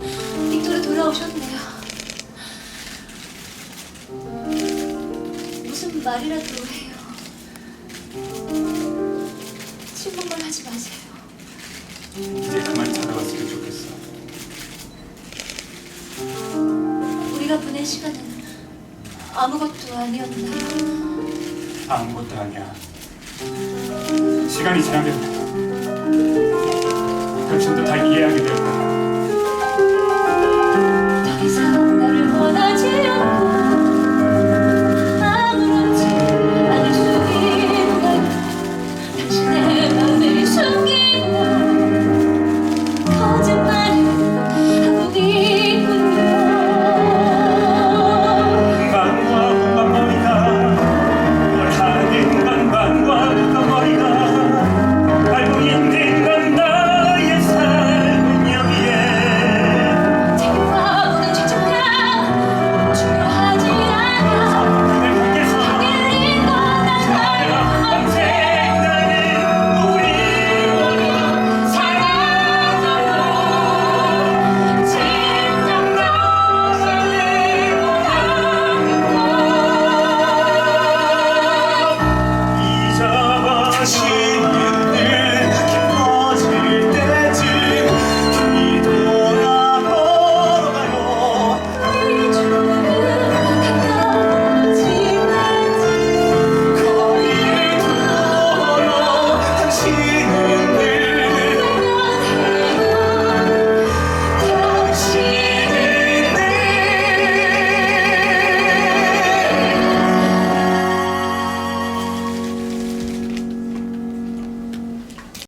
빅토르 돌아오셨네요. 무슨 말이라도 해요. 침묵만 하지 마세요. 이제 그만 찾아왔으면 좋겠어 우리가 보낸 시간은 아무것도 아니었나요? 아무것도 아니야 시간이 지나면 당신도 다 이해하게 될